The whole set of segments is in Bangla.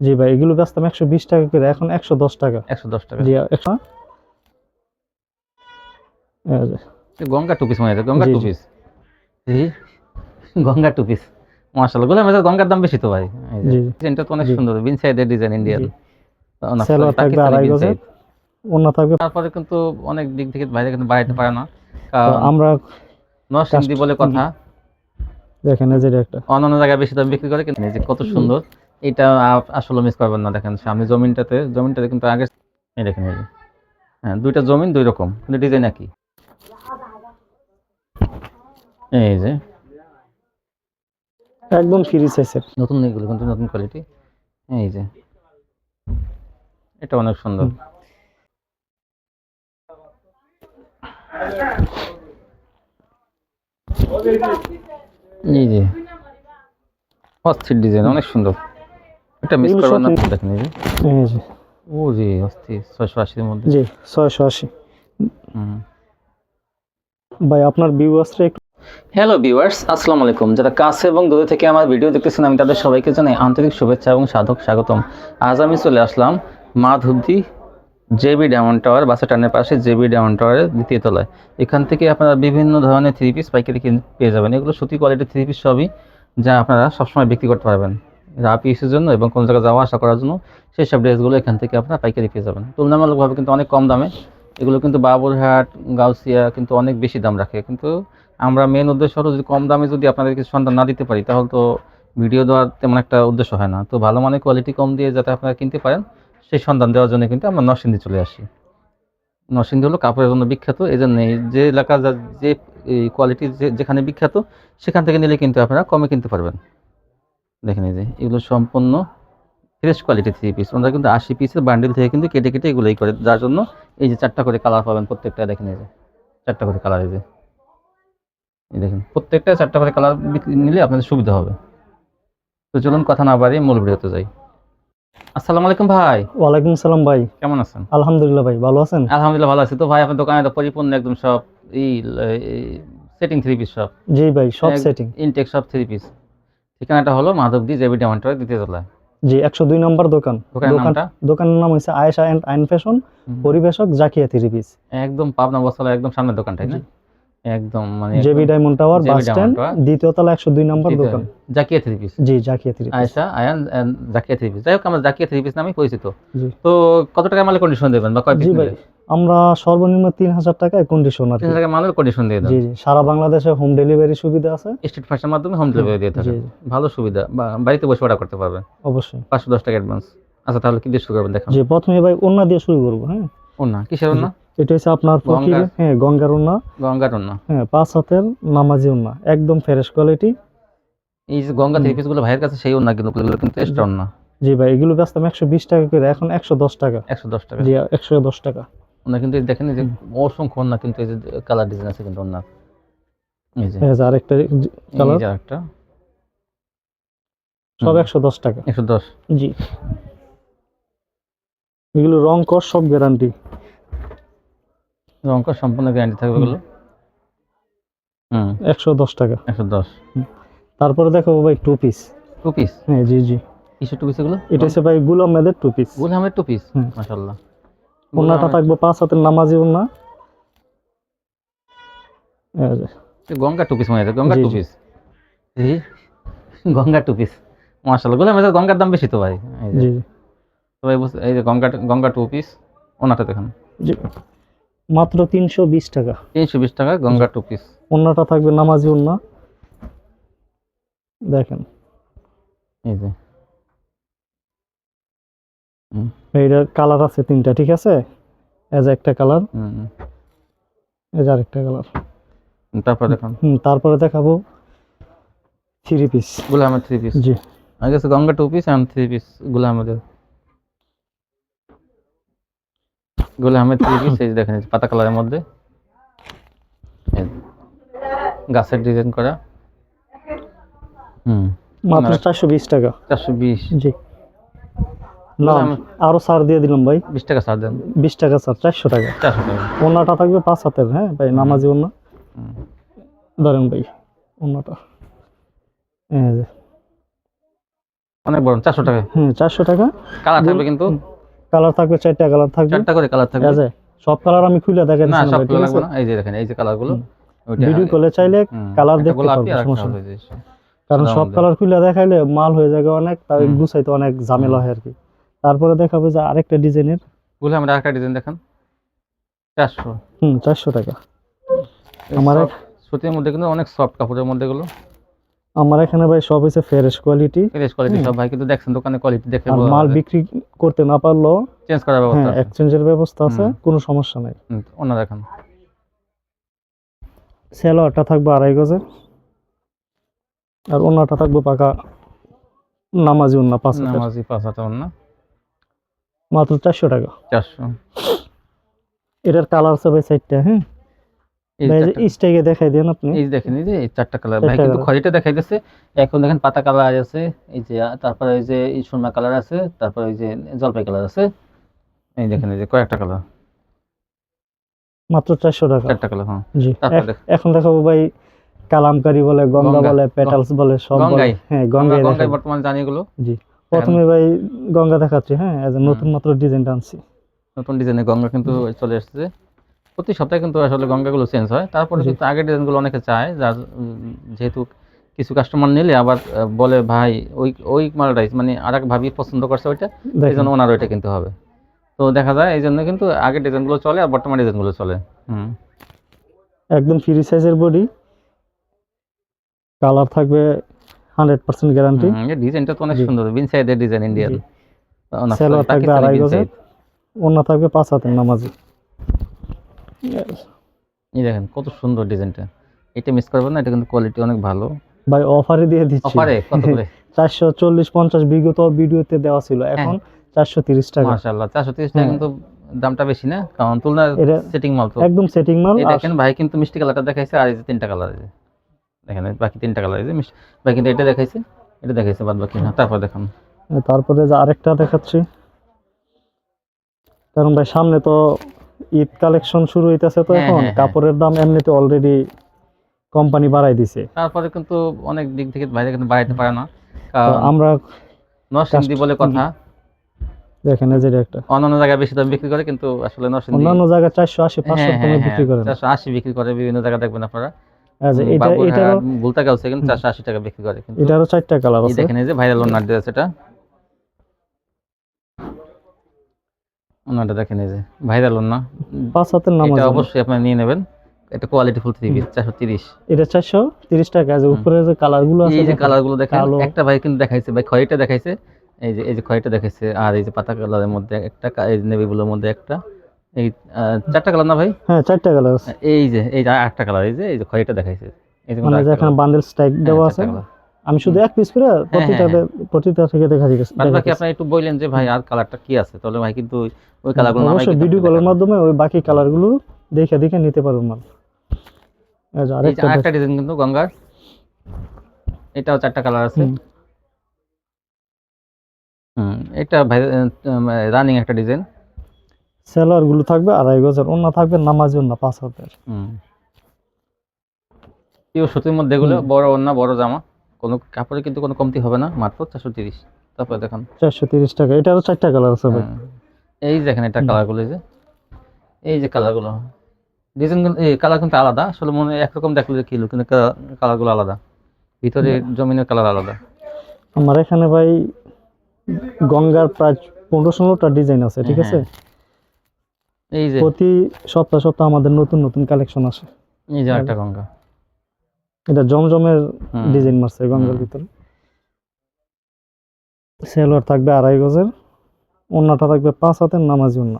জি ভাই এগুলো বেচতাম একশো বিশ টাকা করে এখন একশো দশ টাকা। একশো দশ টাকা। জি একশো এই যে, এ গঙ্গা টু পিস মনে হয় গঙ্গা জি, টু জি। পিস গঙ্গা টু পিস মাশাআল্লাহ গোলাম বাজার গঙ্গার দাম বেশি তো ভাই। জি ডিজাইনটা তো অনেক সুন্দর বিন সাইডের ডিজাইন ইন্ডিয়ান জি। থাকবে আড়াই গজের। অন্য থাকবে তারপরে কিন্তু অনেক দিক থেকে বাইরে কিন্তু বাড়াইতে পারে না। আমরা নরসিংদী বলে কথা। দেখেন এই যে একটা। অন্যান্য জায়গায় বেশি দাম বিক্রি করে কিন্তু এই যে কত সুন্দর। এটা আসলে মিস করবেন না দেখেন সামনে জমিনটাতে জমিনটাতে কিন্তু আগে এই দেখেন এই যে। হ্যাঁ দুইটা জমিন দুই রকম কিন্তু ডিজাইন একই। এই যে। একদম ফ্রি সাইজের নতুন এগুলো কিন্তু নতুন কোয়ালিটি এই যে। এটা অনেক সুন্দর। এই যে। অস্থির ডিজাইন অনেক সুন্দর। এটা মিস করবেন না দেখেন এই যে। এই যে ও রে অস্থির ছয়শো আশির মধ্যে। জি ছয়শো আশি। হুম। ভাই আপনার ভিউ আসলে একটু হ্যালো ভিউয়ার্স আসসালামু আলাইকুম। যারা কাছে এবং দূরে থেকে আমার ভিডিও দেখতেছেন আমি তাদের সবাইকে জানাই আন্তরিক শুভেচ্ছা এবং সাধক স্বাগতম। আজ আমি চলে আসলাম মাধবদী জেবি ডায়মন্ড টাওয়ার বাসা টানের পাশে জেবি ডায়মন্ড টাওয়ারের দ্বিতীয় তলায়। এখান থেকে আপনারা বিভিন্ন ধরনের থ্রি পিস পাইকারি কিন- পেয়ে যাবেন। এগুলো সত্যি কোয়ালিটির থ্রি পিস সবই যা আপনারা সবসময় বিক্রি করতে পারবেন। রা পিসের জন্য এবং কোনো জায়গায় যাওয়া আসা করার জন্য, সেই সব ড্রেসগুলো এখান থেকে আপনারা পাইকারি পেয়ে যাবেন। তুলনামূলকভাবে কিন্তু অনেক কম দামে। এগুলো কিন্তু বাবুরহাট, গাউসিয়া কিন্তু অনেক বেশি দাম রাখে। কিন্তু আমরা মেন উদ্দেশ্য হলো যদি কম দামে যদি আপনাদেরকে সন্ধান না দিতে পারি, তাহলে তো ভিডিও দেওয়ার তেমন একটা উদ্দেশ্য হয় না। তো ভালো মানের কোয়ালিটি কম দিয়ে যাতে আপনারা কিনতে পারেন, সেই সন্ধান দেওয়ার জন্য কিন্তু আমরা নরসিংদী চলে আসি। নরসিংদী হলো কাপড়ের জন্য বিখ্যাত। এই জন্য যে এলাকা যে কোয়ালিটি যেখানে বিখ্যাত, সেখান থেকে নিলে কিন্তু আপনারা কমে কিনতে পারবেন। দেখেন এই যে এগুলো সম্পূর্ণ ফ্রেশ কোয়ালিটি থ্রি পিস ওনারা কিন্তু আশি পিসের বান্ডিল থেকে কিন্তু কেটে কেটে এগুলোই করে যার জন্য এই যে চারটা করে কালার পাবেন প্রত্যেকটা দেখেন এই যে চারটা করে কালার এই যে। এই দেখেন প্রত্যেকটা চারটা করে কালার নিলে আপনাদের সুবিধা হবে। তো চলুন কথা না বাড়িয়ে মূল ভিডিওতে যাই। আসসালামু আলাইকুম ভাই। ওয়ালাইকুম সালাম ভাই। কেমন আছেন? আলহামদুলিল্লাহ ভাই ভালো আছেন? আলহামদুলিল্লাহ ভালো আছি। তো ভাই আপনার দোকানে তো পরিপূর্ণ একদম সব এই সেটিং থ্রি পিস সব। জি ভাই সব সেটিং ইনটেক সব থ্রি পিস ঠিকানাটা হলো মাধবদী জেবি ডায়মন্ডের দ্বিতীয় তলায়। জি একশো দুই নম্বর দোকান। দোকানের দোকান নামটা? দোকানের নাম হচ্ছে আয়েশা অ্যান্ড আইন ফ্যাশন পরিবেশক জাকিয়া থ্রিপিস একদম পাবনা বস্তালা একদম সামনের দোকানটাই না? একদম মানে JB diamond tower bus stand দ্বিতীয় তলা একশো দুই নম্বর দোকান। Zakia three piece. জি Zakia three piece. Ayesha Ayan Zakia three piece. যাই হোক আমরা জাকিয়া থ্রি পিস নামেই পরিচিত। তো কত টাকা মালের কন্ডিশন দেবেন বা কয় পিস জি ভাই। আমরা সর্বনিম্ন তিন হাজার টাকায় কন্ডিশন আর টাকা মালের কন্ডিশন দিয়ে জি জি। সারা বাংলাদেশে হোম ডেলিভারি সুবিধা আছে। স্ট্রিট ফাস্টের মাধ্যমে হোম ডেলিভারি দিয়ে জি ভালো সুবিধা। বা বাড়িতে বসে অর্ডার করতে পারবে অবশ্যই। পাঁচশো দশ টাকা অ্যাডভান্স আচ্ছা তাহলে কি দিয়ে শুরু করবেন দেখান। জি প্রথমে ভাই ওন্না দিয়ে শুরু করব হ্যাঁ? ও কিসের না এটা হচ্ছে আপনার ফকির হ্যাঁ গঙ্গার ওন্না গঙ্গার না হ্যাঁ পাঁচ হাতের নামাজি ওন্না একদম ফ্রেশ কোয়ালিটি এই যে গঙ্গা থ্রি পিসগুলো ভাইয়ের কাছে সেই অন্য কিন্তু কিন্তু এক্সট্রা না জি ভাই এগুলো বেচতাম একশো বিশ টাকা করে এখন একশো দশ টাকা। একশো দশ টাকা। জি একশো দশ টাকা। ওনার কিন্তু দেখেন এই যে অসংখ্য না কিন্তু এই যে কালার ডিজাইন আছে কিন্তু ওনার এই যে। হ্যাঁ আরেকটা এই যে আরেকটা। সব একশো দশ টাকা। একশো দশ। জি। এগুলো রং কর সব গ্যারান্টি রঙ সম্পূর্ণ গ্যারান্টি থাকবে এগুলো? হুম। একশো দশ টাকা। একশো দশ। তারপরে দেখো ভাই টু পিস টু পিস হ্যাঁ জি জি। কিসের টু পিস এগুলো? এটা হচ্ছে ভাই মেদের টু পিস গুলহামের টু পিস। মাশাল্লাহ ওন্নাটা থাকবে পাঁচ হাতের নামাজি যে, গঙ্গা টু পিস মনে হয় Ganga two piece Ganga two piece মাশাল্লাহ গুলহামের গঙ্গার দাম বেশি তো ভাই। জি তো ভাই এই যে গঙ্গা গঙ্গা টু পিস ওনাটা দেখেন। জি। মাত্র তিনশো বিশ টাকা। তিনশো বিশ টাকা গঙ্গা টু পিস ওন্নাটা থাকবে নামাজি ওন্না দেখেন। এই যে। এইটার কালার আছে তিনটা ঠিক আছে? এজ একটা কালার। এজ আরেকটা কালার তারপর দেখুন। তারপরে দেখাবো থ্রি পিস গুলহামের থ্রি পিস জি। আগে গেছে Ganga two piece and three piece গুলহামের গুলহামের থ্রি পিস এই দেখেন পাতা কালারের মধ্যে। গাছের ডিজাইন করা। হুম। মাত্র চারশো বিশ টাকা। চারশো বিশ। জি। না আরও ছাড় দিয়ে দিলাম ভাই। বিশ টাকা ছাড় দেন। বিশ টাকা স্যার চারশো টাকা। চারশো টাকা। ওনাটা থাকবে পাঁচ হাতের হ্যাঁ? ভাই নামাজি ওনা ধরেন ভাই ওনাটা এই অনেক বড় চারশো টাকা। হুম চারশো টাকা। কালার থাকবে কিন্তু? কালার থাকবে চারটা কালার থাকবে। চারটা করে কালার থাকবে। আছে সব কালার আমি খুলে না না? এই যে দেখেন এই যে কালার ভিডিও কলে চাইলে কালার দেখতে সমস্যা কারণ সব কালার খুলে দেখাইলে মাল হয়ে যাবে অনেক তাই গুছাইতে অনেক ঝামেলা হয় আর কি। তারপরে দেখাবো যে আরেকটা ডিজাইনের। বলে আমরা একটা ডিজাইন দেখান। চারশো। হুম চারশো টাকা। আমার সুতির মধ্যে কিন্তু অনেক সফট কাপড়ের মধ্যে গুলো আমার এখানে ভাই সব হচ্ছে ফ্রেশ কোয়ালিটি ফ্রেশ কোয়ালিটি সব ভাই কিন্তু দেখছেন দোকানে কোয়ালিটি দেখে আর মাল বিক্রি করতে না পারলেও চেঞ্জ করার ব্যবস্থা হ্যাঁ আছে। এক্সচেঞ্জের ব্যবস্থা আছে কোনো সমস্যা নাই। অন্য দেখান। সেলোয়ারটা থাকবে আড়াই গজের। আর অন্যটা থাকবে পাকা নামাজি অন্য পাঁচ। নামাজি পাঁচ হাজার অন্য মাত্র চারশো টাকা। চারশো। এটার কালার সাইডটা হ্যাঁ? এই ভাই চারটা- স্টাইকে দেখাই দেন আপনি। এই দেখেন এই যে চারটা কালার ভাই কিন্তু colour। খয়েরিটা দেখাইতেছে। এখন দেখেন পাতা কালার আছে এই যে তারপরে এই যে সুরমা কালার আছে তারপরে এই যে জলপাই কালার আছে। এই দেখেন এই যে কয়েকটা কালার মাত্র চারশো টাকা। চারটা কালার হ্যাঁ। জি। এখন দেখাবো ভাই কালামকারি বলে গঙ্গা বলে পেটালস বলে সব গঙ্গাই। হ্যাঁ গঙ্গাই বর্তমানে জানি এগুলো। জি। প্রথমে ভাই গঙ্গা দেখাচ্ছি হ্যাঁ এজ নতুন মাত্র ডিজাইন আনছি। নতুন ডিজাইনের গঙ্গা কিন্তু চলে এসেছে। প্রতি সপ্তাহে কিন্তু আসলে গঙ্গাগুলো চেঞ্জ হয়। তারপরে। কিন্তু আগের ডিজাইনগুলো অনেকে চায় যার যেহেতু কিছু কাস্টমার নিলে আবার বলে ভাই ওই ওই মালটাই মানে আর এক ভাবি পছন্দ করছে ওইটা এই জন্য ওনার ওইটা কিনতে হবে। তো দেখা যায় এই জন্য কিন্তু আগের ডিজাইনগুলো চলে আর বর্তমান ডিজাইনগুলো চলে। হুম। একদম ফ্রি সাইজের বডি কালার থাকবে হান্ড্রেড পার্সেন্ট গ্যারান্টি। ডিজাইনটা তো অনেক। সুন্দর বিন সাইডের ডিজাইন ইন্ডিয়ান। সালোয়ার থাকবে আড়াই থাকবে পাঁচ হাতের নামাজি। এই দেখেন কত সুন্দর ডিজাইনটা। এটা মিস করবেন না এটা কিন্তু কোয়ালিটি অনেক ভালো। ভাই অফারে দিয়ে দিচ্ছি। অফারে কত করে? চারশো চল্লিশ পঞ্চাশ বিগত ভিডিওতে দেওয়া ছিল এখন চারশো তিরিশ টাকা। মাশাআল্লাহ 430 টাকা হ্যাঁ। কিন্তু দামটা বেশি না কারণ তুলনা সেটিং মাল তো। একদম সেটিং মাল এই দেখেন ভাই কিন্তু মিষ্টি কালারটা দেখাইছে আর এই যে তিনটা কালার আছে দেখেন বাকি তিনটা কালার আছে ভাই কিন্তু এটা দেখাইছে এটা দেখাইছে বাদ বাকি না তারপর দেখান। তারপরে যে আরেকটা দেখাচ্ছি। কারণ ভাই সামনে তো ঈদ কালেকশন শুরু হইতেছে তো হ্যাঁ, এখন হ্যাঁ, হ্যাঁ। কাপড়ের দাম এমনিতে অলরেডি কোম্পানি বাড়াই দিছে। তারপরে কিন্তু অনেক দিক থেকে বাইরে কিন্তু বাড়াইতে পারে না আমরা নরসিংদী বলে কথা। দেখেন এই যে একটা। অন্যান্য জায়গায় বেশি দাম বিক্রি করে কিন্তু আসলে নরসিংদী অন্যান্য জায়গায় চারশো আশি পাঁচশো হ্যাঁ টাকা বিক্রি করে চারশো আশি বিক্রি করে বিভিন্ন জায়গায় দেখবেন আপনারা। এই এটা এটারও ভুলতা গেছে কিন্তু চারশো আশি টাকা বিক্রি করে কিন্তু। এটারও চারটা কালার আছে। দেখেন এই যে ভাইরাল ওনার ড্রেস এটা। ওনারটা দেখেন এই যে ভাইরাল ওনা পাঁচ হাতের নাম এটা অবশ্যই আপনারা নিয়ে নেবেন। এটা কোয়ালিটি ফুল থ্রি পিস চারশো তিরিশ। এটা চারশো তিরিশ টাকা। উপরে যে কালারগুলো আছে এই যে কালারগুলো দেখেন একটা ভাই কিন্তু দেখাইছে ভাই খয়েরিটা দেখাইছে। এই যে এই যে খয়েরিটা দেখাইছে আর এই যে পাতা কালারের মধ্যে একটা এই নেভি ব্লুর মধ্যে একটা। এই চারটা কালার না ভাই? হ্যাঁ চারটা কালার আছে। এই যে এই একটা কালার এই যে এই যে খয়েরিটা দেখাইছে? এই যে মানে এখানে বান্ডেল স্ট্রাইক হ্যাঁ, দেওয়া আছে আমি শুধু এক পিস করে প্রতিটা হ্যাঁ, প্রতিটা থেকে দেখা দিচ্ছি বাকি আপনি একটু বললেন যে ভাই আর কালারটা কি আছে? তাহলে ভাই কিন্তু ওই কালারগুলো নামাই কিন্তু ভিডিও কলের মাধ্যমে ওই বাকি কালারগুলো দেখে দেখে নিতে পারবেন মাল। আরেকটা আরেকটা ডিজাইন কিন্তু গঙ্গার। এটাও চারটা কালার আছে। হুম। এটা ভাই রানিং একটা ডিজাইন সেলারগুলো থাকবে আড়াই গজের অন্য থাকবে নামাজি অন্য পাঁচ হাতের। হুম। পিও সুতির মধ্যে এগুলো বড় ওন্না বড় জামা কোনো কাপড়ে কিন্তু কোনো কমতি হবে না মাত্র চারশো তিরিশ। তারপরে দেখুন। চারশো তিরিশ টাকা এটারও চারটা কালার আছে হ্যাঁ। এই দেখেন এটা। কালারগুলো যে এই যে কালারগুলো ডিজাইন এই কালার কিন্তু আলাদা আসলে মনে হয় একরকম দেখলে কি কিন্তু কালারগুলো আলাদা। ভিতরে জমিনের কালার আলাদা। আমার এখানে ভাই গঙ্গার প্রায় পনেরো ষোলোটা ডিজাইন আছে ঠিক আছে? হ্যাঁ। এই যে। প্রতি সপ্তাহ সপ্তাহ আমাদের নতুন নতুন কালেকশন আসে। এই যে একটা গঙ্গা। এটা জমজমের ডিজাইন মারছে গঙ্গার ভিতরে। সেলোয়ার থাকবে আড়াই গজের। অন্যটা থাকবে পাঁচ হাতের নামাজি অন্য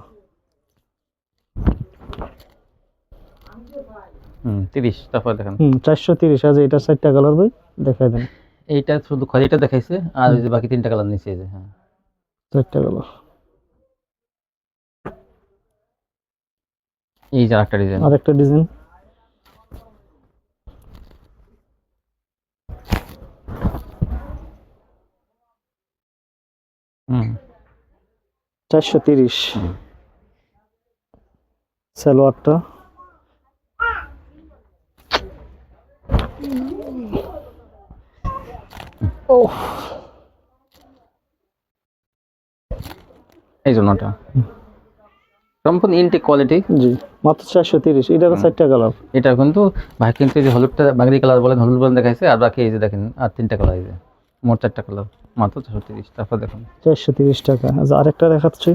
হুম তিরিশ তারপরে দেখেন। হুম চারশো তিরিশ আছে এটা চারটা কালার ভাই দেখাই দেন। এইটা শুধু খয়েরিটা দেখাইছে আর ওই যে বাকি তিনটা কালার নিচে এই যে হ্যাঁ। চারটা কালার এই যে একটা ডিজাইন আরেকটা ডিজাইন হুম। চারশো তিরিশ। সালোয়ারটা। এই জন্য ওটা সম্পূর্ণ ইনটেক কোয়ালিটি জি মাত্র চারশো তিরিশ। এটারও চারটা কালার এটা কিন্তু ভাই কিন্তু যে হলুদটা বাঙালি কালার বলেন হলুদ বলেন দেখাইছে আর বাকি এই যে দেখেন আর তিনটা কালার এই যে মোট চারটা কালার মাত্র চারশো তিরিশ। তারপর দেখুন। চারশো তিরিশ টাকা। আচ্ছা আরেকটা দেখাচ্ছি।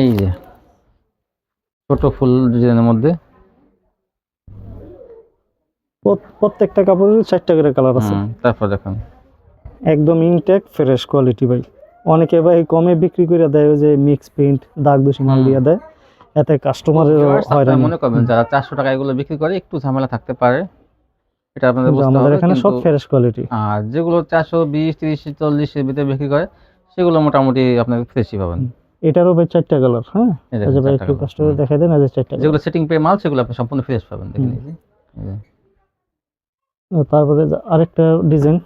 এই যে ছোট ফুল ডিজাইনের মধ্যে। প্রত্যেকটা কাপড়ের চারটা করে কালার আছে। তারপর দেখুন। একদম ইনটেক ফ্রেশ কোয়ালিটি ভাই। অনেকে ভাই কমে বিক্রি করে দেয় যে মিক্স প্রিন্ট দাগ দোষী মাল। দিয়ে দেয়। এতে কাস্টমারের হয়রানি। মনে করবেন যারা চারশো টাকা এগুলো বিক্রি করে একটু ঝামেলা থাকতে পারে। এটা আপনাদের বুঝতে আমাদের হবে এখানে সব ফ্রেশ কোয়ালিটি আর যেগুলো চারশো বিশ তিরিশ চল্লিশের ভিতরে বিক্রি করে সেগুলো মোটামুটি আপনার ফ্রেশই পাবেন। এটারও ভাই চারটা কালার হ্যাঁ? এই ভাই একটু। কষ্ট করে দেখাই দেন আজ চারটা যেগুলো সেটিং পে মাল সেগুলো আপনি সম্পূর্ণ ফ্রেশ পাবেন দেখেন এই যে, তারপরে আরেকটা ডিজাইন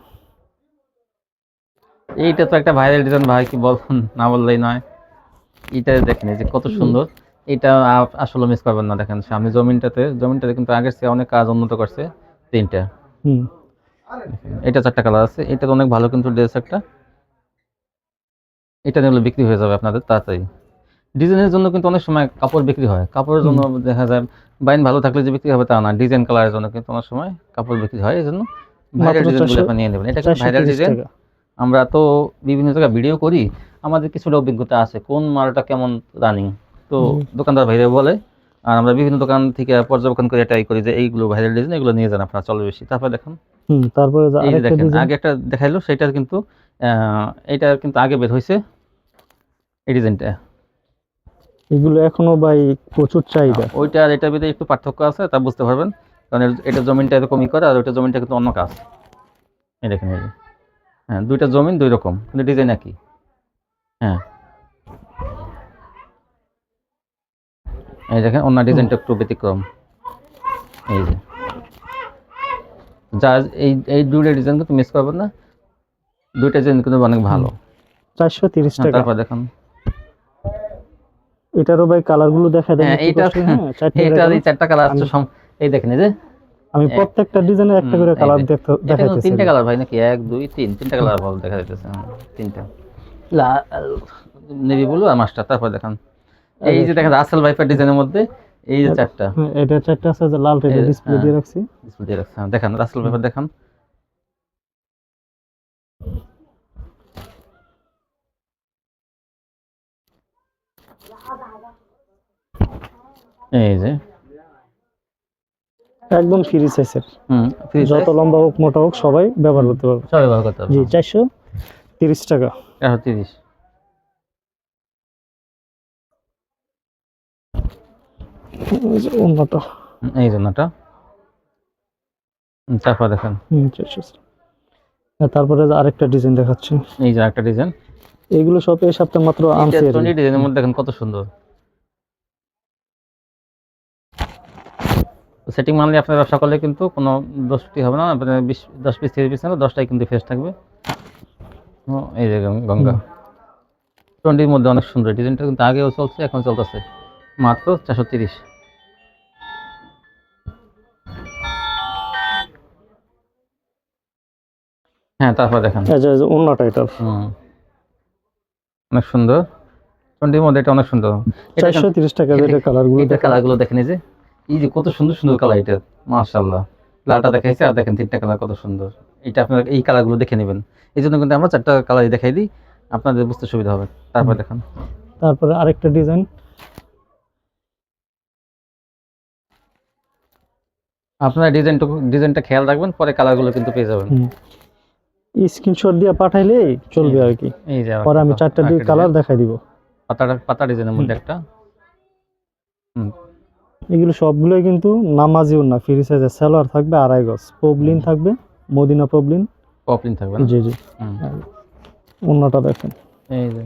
এইটা তো একটা ভাইরাল ডিজাইন ভাই কি বলুন না বললেই নয়। এটা দেখেন যে কত সুন্দর। এটা আসলে মিস করবেন না দেখেন সামনে জমিনটাতে জমিনটাতে কিন্তু আগের চেয়ে অনেক কাজ উন্নত করছে তিনটা। হুম। এটা চারটা কালার আছে এটা তো অনেক ভালো কিন্তু ড্রেস একটা। এটা নিলে বিক্রি হয়ে যাবে আপনাদের তাড়াতাড়ি। ডিজাইনের জন্য কিন্তু অনেক সময় কাপড় বিক্রি হয়। কাপড়ের জন্য দেখা যায় বাইন ভালো থাকলে যে বিক্রি হবে তা না। ডিজাইন কালারের জন্য কিন্তু অনেক সময় কাপড় বিক্রি হয় এই জন্য ভাইরাল ডিজাইনগুলো 400 নিয়ে নেবেন। এটা ভাইরাল ডিজাইন আমরা তো বিভিন্ন জায়গায় ভিডিও করি আমাদের কিছুটা অভিজ্ঞতা আছে কোন মালটা কেমন রানিং তো দোকানদার ভাইরা বলে আর আমরা বিভিন্ন দোকান থেকে পর্যবেক্ষণ করে এটাই করি যে এইগুলো ভাইরাল ডিজাইন এগুলো নিয়ে যান আপনারা চলে বেশি। তারপর দেখুন। তারপরে দেখেন আগে একটা দেখাইলো সেটার কিন্তু আহ, এটা কিন্তু আগে বের হয়েছে এই ডিজাইনটা এগুলো এখনও ভাই প্রচুর চাহিদা। ওইটা আর এটার ভিতরে একটু পার্থক্য আছে তা বুঝতে পারবেন কারণ এটা জমিনটা এরকমই করে আর ওইটা জমিনটা কিন্তু অন্য কাজ। এই দেখেন এই। হ্যাঁ দুইটা জমিন দুই রকম। কিন্তু ডিজাইন একই। হ্যাঁ। এই দেখেন অন্য ডিজাইনটা একটু ব্যতিক্রম। এই যে। যা এই এই দুইটা ডিজাইন কিন্তু মিস করবেন না। দুইটা ডিজাইন কিন্তু অনেক ভালো। চারশো তিরিশ হ্যাঁ, টাকা। তারপর দেখুন। এটারও ভাই কালারগুলো দেখা দেয় হ্যাঁ, এইটা- হ্যাঁ, চারটা এই চারটা কালার আছে এই দেখেন এই যে। আমি প্রত্যেকটা ডিজাইনে একটা করে কালার দেখতে দেখাইতেছি তিনটা কালার ভাই নাকি? এক দুই তিন। তিনটা কালার ভালো দেখা যাইতেছে তিনটা। লাল নেভি ব্লু আর মাস্টার তারপর দেখান। এই যে দেখেন রাসেল ভাইপার ডিজাইনের মধ্যে এই যে চারটা। হ্যাঁ, এটা চারটা আছে যে লাল রেডে ডিসপ্লে হ্যাঁ। দিয়ে রাখছি। ডিসপ্লে দিয়ে রাখছে। হ্যাঁ, দেখান রাসেল ভাইপার দেখান। এই যে। একদম ফ্রি সাইজের হুম যত লম্বা হোক মোটা হোক সবাই ব্যবহার করতে পারবে। সব ব্যবহার করতে হবে জি চারশো তিরিশ টাকা। একশো তিরিশ। এই যে অন্যটা এই জন্যটা তারপর দেখেন। হুম হ্যাঁ, তারপরে আরেকটা ডিজাইন দেখাচ্ছি। এই যে একটা ডিজাইন এগুলো সব এই সপ্তাহে মাত্র আনছি কি। ডিজাইনের মধ্যে দেখেন কত সুন্দর। সেটিং মানলে আপনার করলে কিন্তু কোনো দশটি হবে না আপনার বিশ দশ পিস তিরিশ পিস নেবে দশটাই কিন্তু ফ্রেশ থাকবে। এই যে গঙ্গা। টোয়েন্টির মধ্যে অনেক সুন্দর ডিজাইনটা কিন্তু আগেও চলছে এখন চলতেছে। মাত্র চারশো তিরিশ। হ্যাঁ তারপর দেখেন। অন্যটা অনেক সুন্দর। টোয়েন্টির মধ্যে এটা অনেক সুন্দর। চারশো তিরিশ টাকা যেটা কালারগুলো কালারগুলো দেখেন এই যে। এই যে কত সুন্দর সুন্দর কালার এটা মাশাআল্লাহ। লালটা দেখাইছে আর দেখেন তিনটা কালার কত সুন্দর। এটা আপনারা এই কালারগুলো দেখে নেবেন। এই জন্য কিন্তু আমরা চারটা কালারই দেখাই দিই আপনাদের বুঝতে সুবিধা হবে। তারপর দেখেন। তারপরে আরেকটা ডিজাইন আপনারা ডিজাইনটুকু ডিজাইনটা খেয়াল রাখবেন পরে কালারগুলো কিন্তু পেয়ে যাবেন। স্ক্রিনশট দিয়ে পাঠাইলে চলবে আর কি। এই যে পরে আমি চারটা কালার দেখাই দিব। পাতা পাতা ডিজাইনের মধ্যে একটা। হুম। এগুলো সবগুলোই কিন্তু নামাজিও না ফ্রি সাইজের সালোয়ার থাকবে আড়াই গজ। পবলিন থাকবে মদিনা পবলিন পপলিন থাকবে না? জি জি। অন্যটা দেখেন। এই যে।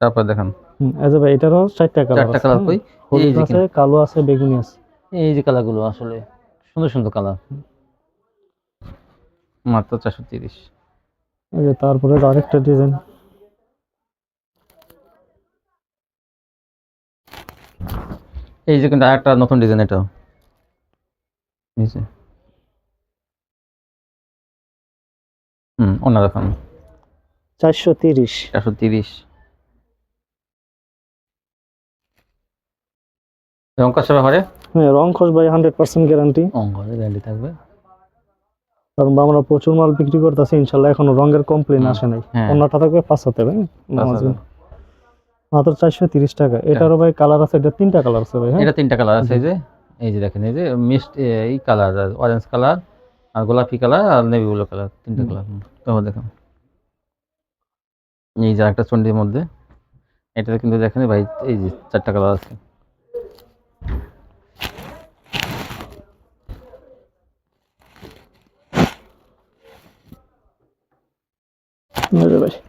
তারপর দেখেন। হুম এই যে ভাই এটারও চারটা কালার চারটা কালার কই? এই যে আছে কালো আছে বেগুনি আছে। এই যে কালারগুলো আসলে সুন্দর সুন্দর কালার। মাত্র চারশো তিরিশ। এই যে তারপরে আরেকটা ডিজাইন। এই যে কিন্তু আরেকটা নতুন ডিজাইন এটা। চারশো তিরিশ। চারশো তিরিশ। রং ঘরে? হ্যাঁ রং খোঁজ ভাই হান্ড্রেড পার্সেন্ট গ্যারান্টি। ঘরে গ্যারান্টি থাকবে। কারণ আমরা প্রচুর মাল বিক্রি করতেছি ইনশাল্লাহ এখনও রঙের কমপ্লেন আসে নাই। হ্যাঁ। অন্যটা থাকবে পাঁচ হাতে হাজার। মাত্র চারশো তিরিশ টাকা। এটারও ভাই কালার আছে এটা তিনটা কালার আছে ভাই হ্যাঁ? এটা তিনটা কালার আছে এই যে এই যে দেখেন এই যে মিষ্ট এই কালার অরেঞ্জ কালার আর গোলাপি কালার আর নেভি ব্লু কালার তিনটা কালার তারপর দেখেন এই যে একটা চন্ডির মধ্যে এটাতে কিন্তু দেখেন ভাই এই যে চারটা কালার আছে। ভাই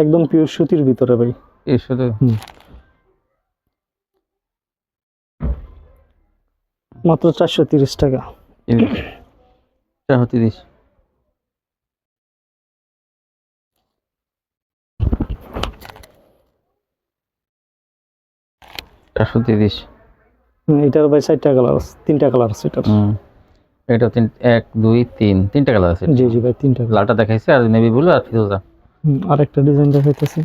একদম পিওর সুতির ভিতরে ভাই। এই শুধু মাত্র চারশো তিরিশ টাকা। চারশো তিরিশ। চারশো তিরিশ। এটার ভাই চারটা কালার আছে তিনটা কালার আছে এটার। এটা তিন এক দুই তিন তিনটা কালার আছে। জি জি ভাই তিনটা লালটা দেখাইছে আর নেভি ব্লু আর ফিরোজা। আরেকটা ডিজাইন দেখাইতেছি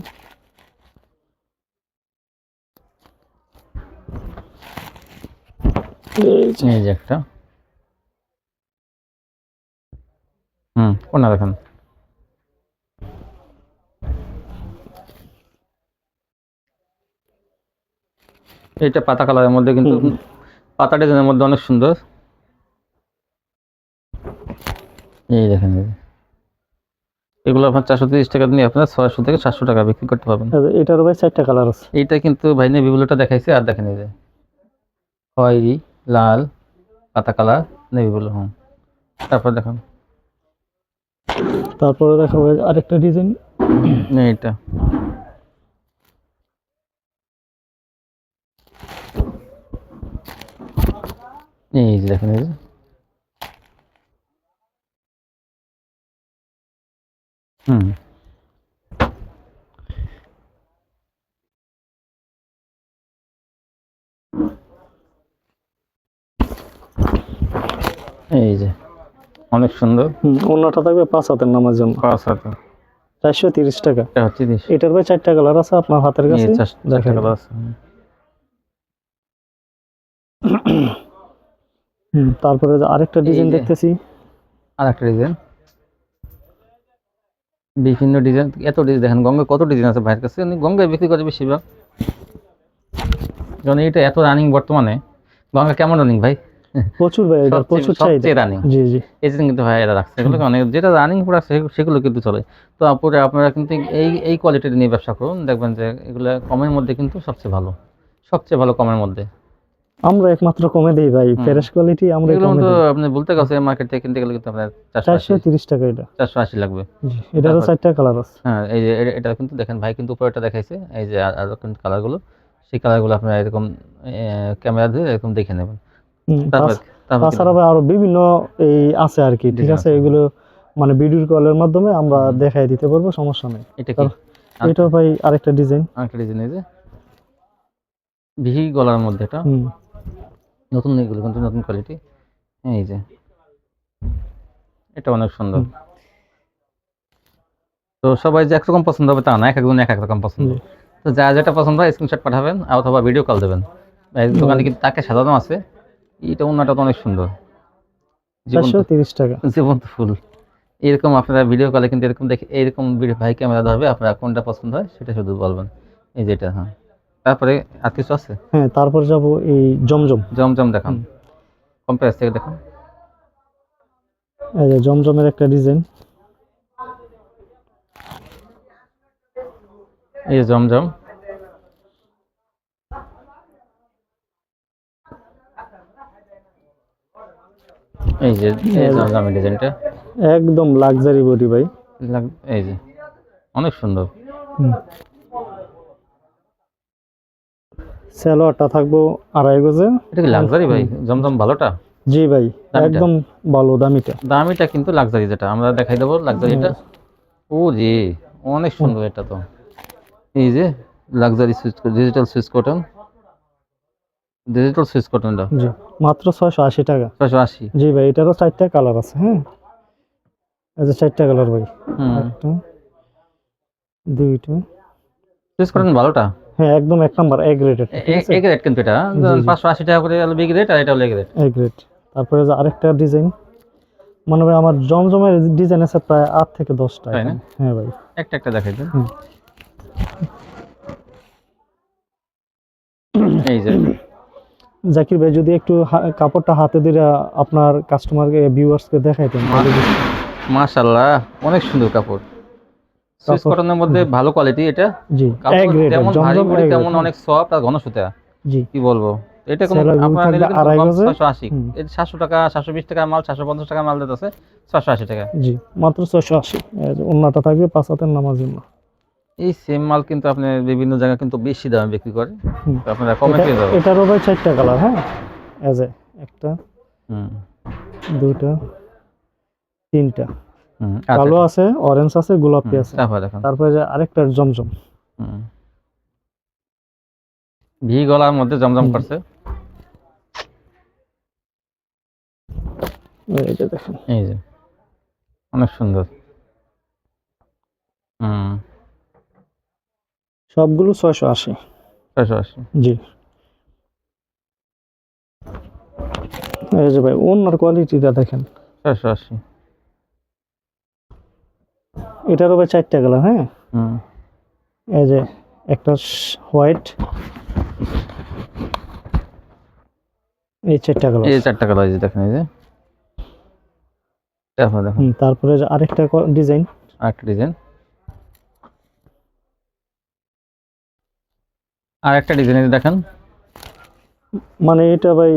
এই যে, একটা হুম কোনটা দেখেন এইটা পাতা কালারের মধ্যে কিন্তু। পাতা ডিজাইনের মধ্যে অনেক সুন্দর এই দেখেন। এগুলো আপনার চারশো তিরিশ টাকা নিয়ে আপনার ছয়শো থেকে সাতশো টাকা বিক্রি করতে পারবেন। যে, এটার ভাই চারটা কালার আছে। এইটা কিন্তু ভাই নেভি ব্লুটা দেখাইছে আর দেখেন এই যে খয়েরি লাল পাতা কালার নেভি ব্লু হুম। তারপর দেখুন। তারপরে যে আরেকটা ডিজাইন এটা এই যে দেখেন এই যে। হুম। এই যে অনেক সুন্দর। অন্যটা থাকবে পাঁচ হাতের নামার জন্য। পাঁচ হাতে। চারশো তিরিশ টাকা। এটার ভাই চারটা কালার আছে আপনার হাতের কাছে। হুম, তারপরে আরেকটা ডিজাইন দেখতেছি। আর একটা ডিজাইন বিভিন্ন ডিজাইন এত ডিজাইন দেখেন গঙ্গায় কত ডিজাইন আছে ভাইয়ের কাছে। গঙ্গায় বিক্রি করে বেশিরভাগ। যেমন এটা এত রানিং বর্তমানে। গঙ্গা কেমন রানিং ভাই? প্রচুর ভাই এটার প্রচুর সবচেয়ে রানিং জি জি। এই কিন্তু ভাই এরা রাখছে এগুলো অনেক যেটা রানিং প্রোডাক্ট সেগুলো কিন্তু চলে। তো আপুরে আপনারা কিন্তু এই এই কোয়ালিটির নিয়ে ব্যবসা করুন। দেখবেন যে এগুলো কমের মধ্যে কিন্তু সবচেয়ে ভালো। সবচেয়ে ভালো কমের মধ্যে। আমরা একমাত্র কমে দেই ভাই। ফ্রেশ কোয়ালিটি আমরা কমে তো দেই। আপনি বলতে গেছে মার্কেট থেকে কিনতে গেলে কিন্তু আপনার চারশো চারশো আশি তিরিশ টাকা এটা। চারশো আশি লাগবে। জি এটারও তারপর- চারটা কালার আছে। হ্যাঁ এই যে এটা কিন্তু দেখেন ভাই কিন্তু উপরেটা দেখাইছে এই যে আর- আরও কিন্তু কালারগুলো সেই কালারগুলো আপনারা এরকম ক্যামেরা দিয়ে এরকম দেখে নেবেন। তারপর তারপর তাছাড়া ভাই আরও বিভিন্ন এই আছে আর কি ঠিক আছে। এগুলো মানে ভিডিও কলের মাধ্যমে আমরা। দেখাই দিতে পারব সমস্যা নেই। এটা আচ্ছা। ভাই আরেকটা ডিজাইন আরেকটা ডিজাইন এই যে। ভিহি গলার মধ্যে এটা। হুম। নতুন এগুলো কিন্তু নতুন কোয়ালিটি এই যে। এটা অনেক সুন্দর। তো সবাই যে একরকম পছন্দ হবে তা না এক একজন এক এক রকম পছন্দ। তো যা যেটা পছন্দ হয় স্ক্রিনশট পাঠাবেন অথবা ভিডিও কল দেবেন। দোকানে কিন্তু তাকে সাজানো আছে। এইটা অন্যটা তো অনেক সুন্দর। টাকা। জীবন্ত ফুল। এরকম আপনারা ভিডিও কলে কিন্তু এরকম দেখে এরকম ভিডিও ভাই ক্যামেরা ধরবে আপনারা কোনটা পছন্দ হয় সেটা শুধু বলবেন। এই যেটা হ্যাঁ। তারপরে আর কিছু আছে? হ্যাঁ তারপর যাব এই জমজম। জমজম দেখান। হুম। কম প্রাইস থেকে দেখান? এই যে জমজমের একটা ডিজাইন এই যে জমজম। এই যে এই জমজমের ডিজাইনটা একদম লাক্সারি বডি ভাই। এই যে অনেক সুন্দর। হুম। সালোয়ারটা থাকব আড়াই গজে। এটা কি লাক্সারি ভাই? জমজম ভালোটা? জি ভাই একদম ভালো দামিটা। দামিটা কিন্তু লাক্সারি যেটা। আমরা দেখাই দেবো লাক্সারিটা ও জি অনেক সুন্দর এটা তো। এই যে luxury switch digital switch cotton. Digital switch কটনটা জি মাত্র ছয়শো আশি টাকা। ছয়শো আশি। জি ভাই এটারও চারটা কালার আছে হ্যাঁ? এই যে চারটা কালার ভাই। হুম। দুইটা। চুজ করেন ভালোটা? হ্যাঁ একদম এক নাম্বার এ গ্রেডের এ গ্রেড কিন্তু এটা। জি, জি। পাঁচশো আশি টাকা করে হলো বি গ্রেড আর এটা হলো এ গ্রেড এ গ্রেড তারপরে যে আরেকটা ডিজাইন মানে ভাই আমার জমজমের ডিজাইন আছে প্রায় আট থেকে দশটা তাই হ্যাঁ ভাই। একটা একটা দেখাই দেন। এই যে। জাকির ভাই যদি একটু কাপড়টা হাতে দিয়ে আপনার কাস্টমারকে ভিউয়ার্সকে দেখাইতেন মাশাআল্লাহ অনেক সুন্দর কাপড়। সুইস কটনের মধ্যে ভালো কোয়ালিটি এটা। জি যেমন ভারী grade, তেমন। অনেক সফট আর ঘন সুতা জি। কি বলব? এটা কোনো আপনারা নিলে কিন্তু আড়াই 680 এটা 700 টাকা 720 টাকা মাল 750 টাকা মাল দিতেছে 680 টাকা। জি মাত্র ছয়শো আশি। অন্যটা থাকবে পাঁচ হাতের নামাজ এই সেম মাল কিন্তু আপনি বিভিন্ন জায়গায় কিন্তু বেশি দামে বিক্রি করে। আপনারা কমে পেয়ে যাবেন। এটারও ভাই চারটা কালার হ্যাঁ? এজ এ একটা হুম। দুইটা তিনটা। কালো আছে। অরেঞ্জ আছে গোলাপি আছে। তারপর যে আরেকটা জমজম। হুম। ভি গলার মধ্যে জমজম করছে। এই যে দেখেন। এই যে। অনেক সুন্দর। হুম। সবগুলো ছয়শো আশি। ছয়শো আশি। জি। এই যে ভাই ওনার কোয়ালিটিটা দেখেন। ছয়শো আশি। এটারও ভাই চারটা কালার হ্যাঁ? এই যে একটা হোয়াইট। এই চারটা কালার এই চারটা কালার এই যে দেখেন এই যে। তারপর দেখুন। তারপরে যে আরেকটা ডিজাইন। আরেকটা ডিজাইন। আর একটা ডিজাইন দেখেন। মানে এটা ভাই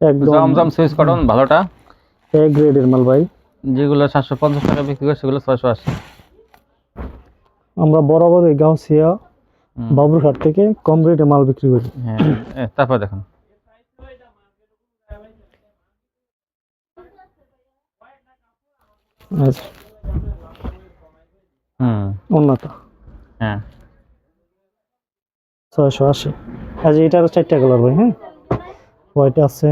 একদম জমজম সুইচ কটন ভালোটা। এ গ্রেডের মাল ভাই। যেগুলো সাতশো পঞ্চাশ টাকা বিক্রি করে সেগুলো ছয়শো আশি। আমরা বরাবর এই গাউসিয়া হুম। বাবুরহাট থেকে কম রেটে মাল বিক্রি করি। হ্যাঁ তারপর দেখুন। হুম। অন্যটা হ্যাঁ। ছয়শো আশি। এটারও চারটা কালার ভাই হ্যাঁ? হোয়াইট আছে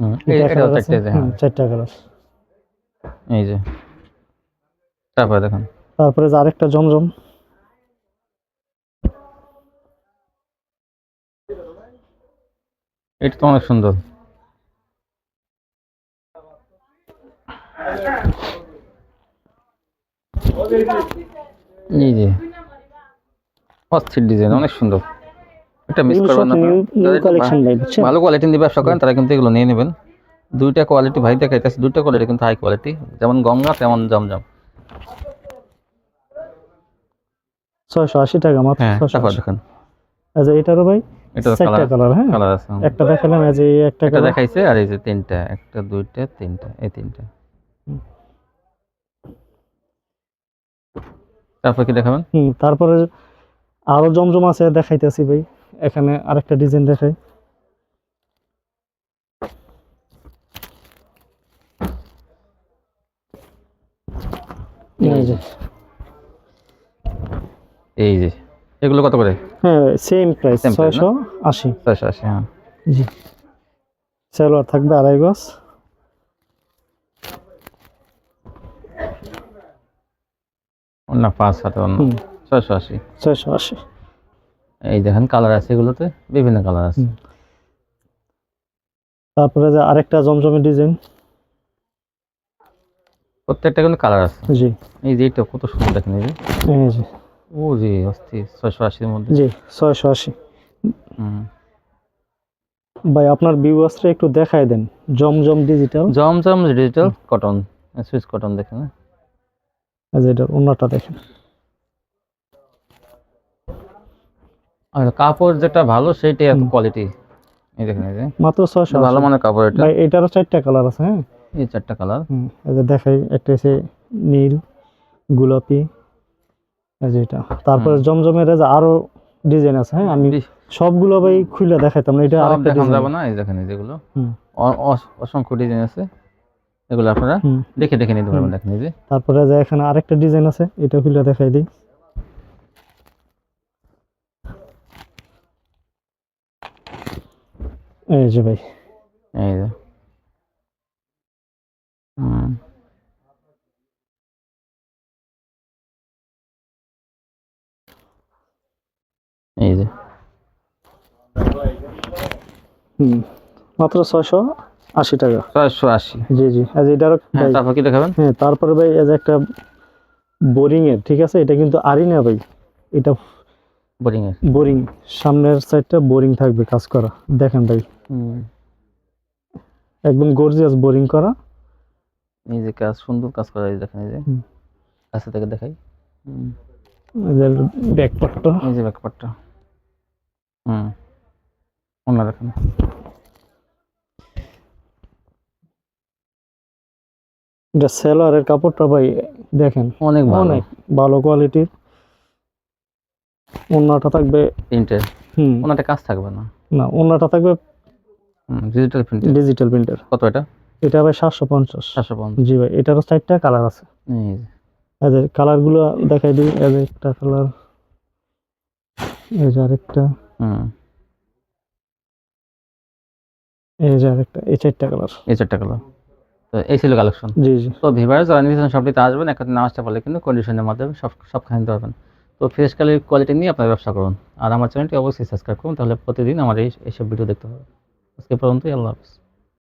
হ্যাঁ। চারটা কালার এই যে। তারপর দেখুন। তারপরে যে আরেকটা জমজম। এটা তো অনেক সুন্দর। এই যে। অস্থির ডিজাইন অনেক সুন্দর। এটা মিস করবেন না। ভালো কোয়ালিটি নিয়ে ব্যবসা করেন তারা কিন্তু এগুলো নিয়ে নেবেন। দুইটা কোয়ালিটি ভাই দেখাইতেছে দুইটা কোয়ালিটি কিন্তু হাই কোয়ালিটি যেমন গঙ্গা তেমন জমজম। ছয়শো আশি টাকা মাত্র হ্যাঁ দেখেন। আচ্ছা এটারও ভাই চারটা কালার কালার হ্যাঁ। একটা দেখালাম এই একটা একটা দেখাইছে আর এই যে তিনটা একটা দুইটা তিনটা এই তিনটা। তারপর কি দেখাবেন? হুম তারপরে আরও জমজম আছে দেখাইতেছি ভাই। এখানে আরেকটা ডিজাইন দেখাই। এই যে। এগুলো কত করে? হ্যাঁ সেম প্রাইস? ছয়শো আশি। ছয়শো আশি হ্যাঁ। জি। সালোয়ার থাকবে আড়াই গজ। না পাঁচ হাতে অন্য। ছয়শো আশি। ছয়শো আশি। এই দেখেন কালার আছে এগুলোতে বিভিন্ন কালার আছে। তারপরে যে আরেকটা জমজমের ডিজাইন প্রত্যেকটা কিন্তু কালার আছে। জি। এই যে এটা কত সুন্দর দেখেন এই যে। ও জি অস্থির ছয়শো আশির মধ্যে। জি ছয়শো আশি। ভাই আপনার ভিউয়ার্সরা একটু দেখাই দেন। জমজম ডিজিটাল জমজম ডিজিটাল কটন সুইচ কটন দেখেন হ্যাঁ? এই যে এটার অন্যটা দেখেন। আর কাপড় যেটা ভালো সেইটাই এত কোয়ালিটি এই দেখেন এই যে। মাত্র ছয়শো ভালো মানে কাপড় এটা। ভাই এটারও চারটা কালার আছে হ্যাঁ। এই চারটা কালার। দেখাই একটা এসে নীল গোলাপি এই যে এটা। তারপরে জমজমের আরও ডিজাইন আছে হ্যাঁ? আমি সবগুলো ভাই খুলে দেখাইতাম না এটা আরেকটা দেখানো ডিজাইন যাবে না এই দেখেন এই যেগুলো। অসংখ্য ডিজাইন আছে। এগুলো আপনারা দেখে দেখে নিতে পারবেন দেখেন এই যে। তারপরে যে এখানে আরেকটা ডিজাইন আছে এটা খুলে দেখাই দিই। এই যে ভাই। এই যে। এই যে। হুম মাত্র ছয়শো আশি টাকা। ছয়শো আশি। জি জি। আজ হ্যাঁ, তারপর কি দেখাবেন? হ্যাঁ তারপরে ভাই এজ একটা বোরিং এর ঠিক আছে? এটা কিন্তু আরই না ভাই। এটা বোরিং এর বোরিং সামনের সাইডটা বোরিং থাকবে কাজ করা। দেখেন ভাই। একদম গর্জিয়াস বোরিং করা। এই যে কাজ সুন্দর কাজ করা এই যে দেখেন এই যে। কাছে থেকে দেখাই। এই যে এই যে ব্যাকপারটা হুম। অন্য দেখেন। এটা সেলারের কাপড়টা ভাই দেখেন। অনেক ভালো। অনেক ভালো কোয়ালিটির। অন্যটা থাকবে প্রিন্টের? হুম। ওনাটা কাজ থাকবে না? না অন্যটা থাকবে ডিজিটাল প্রিন্টের ডিজিটাল প্রিন্টার কত এটা? এটা ভাই সাতশো পঞ্চাশ। চারশো পঞ্চাশ। জি ভাই এটারও চারটা কালার আছে। কালারগুলো দেখাই দিই যে একটা কালার এই যে আরেকটা। এই যে আরেকটা এই চারটা কালার এই চারটা কালার তো এই ছিল কালেকশন জি জি। তো যারা নিয়েছেন সবটিতে আসবেন। একটা না আসতে পারলে কিন্তু কন্ডিশনের মাধ্যমে সব সবখানে নিতে পারবেন। তো ফ্রেশ কালের কোয়ালিটি নিয়ে আপনার ব্যবসা করুন। আর আমার চ্যানেলটি অবশ্যই সাবস্ক্রাইব করুন তাহলে প্রতিদিন আমার এই এইসব ভিডিও দেখতে হবে। আজকে পর্যন্তই আল্লাহ হাফিজ।